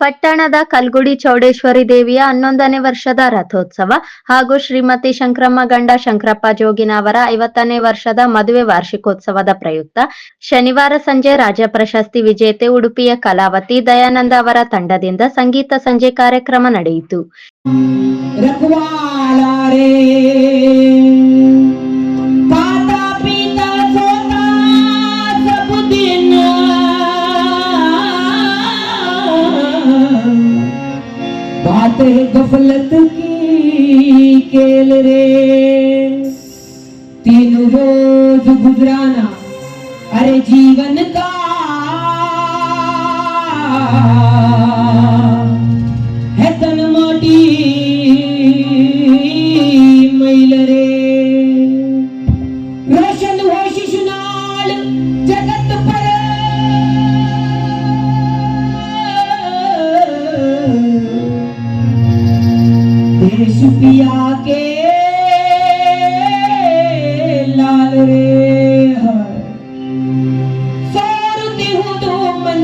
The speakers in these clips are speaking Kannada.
ಪಟ್ಟಣದ ಕಲ್ಗುಡಿ ಚೌಡೇಶ್ವರಿ ದೇವಿಯ ಹನ್ನೊಂದನೇ ವರ್ಷದ ರಥೋತ್ಸವ ಹಾಗೂ ಶ್ರೀಮತಿ ಶಂಕ್ರಮ್ಮ ಗಂಡ ಶಂಕರಪ್ಪ ಜೋಗಿನ ಅವರ ಐವತ್ತನೇ ವರ್ಷದ ಮದುವೆ ವಾರ್ಷಿಕೋತ್ಸವದ ಪ್ರಯುಕ್ತ ಶನಿವಾರ ಸಂಜೆ ರಾಜ್ಯ ಪ್ರಶಸ್ತಿ ವಿಜೇತೆ ಉಡುಪಿಯ ಕಲಾವತಿ ದಯಾನಂದ ಅವರ ತಂಡದಿಂದ ಸಂಗೀತ ಸಂಜೆ ಕಾರ್ಯಕ್ರಮ ನಡೆಯಿತು. बातें गफलत की केल रे। तीन रोज गुजराना अरे जीवन का।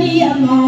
be a mom.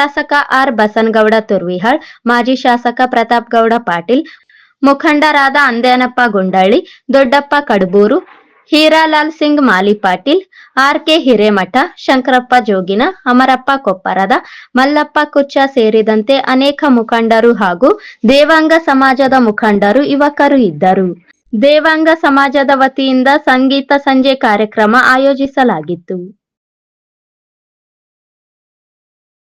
ಶಾಸಕ ಆರ್ ಬಸನ್ಗೌಡ ತುರ್ವಿಹಾಳ್, ಮಾಜಿ ಶಾಸಕ ಪ್ರತಾಪ್ ಗೌಡ ಪಾಟೀಲ್, ಮುಖಂಡರಾದ ಅಂದೇನಪ್ಪ ಗುಂಡಳ್ಳಿ, ದೊಡ್ಡಪ್ಪ ಕಡಬೂರು, ಹೀರಾಲಾಲ್ ಸಿಂಗ್ ಮಾಲಿ ಪಾಟೀಲ್, ಆರ್ ಕೆ ಹಿರೇಮಠ, ಶಂಕರಪ್ಪ ಜೋಗಿನ, ಅಮರಪ್ಪ ಕೊಪ್ಪರದ, ಮಲ್ಲಪ್ಪ ಕುಚ್ಚ ಸೇರಿದಂತೆ ಅನೇಕ ಮುಖಂಡರು ಹಾಗೂ ದೇವಾಂಗ ಸಮಾಜದ ಮುಖಂಡರು ಯುವಕರು ಇದ್ದರು. ದೇವಾಂಗ ಸಮಾಜದ ವತಿಯಿಂದ ಸಂಗೀತ ಸಂಜೆ ಕಾರ್ಯಕ್ರಮ ಆಯೋಜಿಸಲಾಗಿತ್ತು.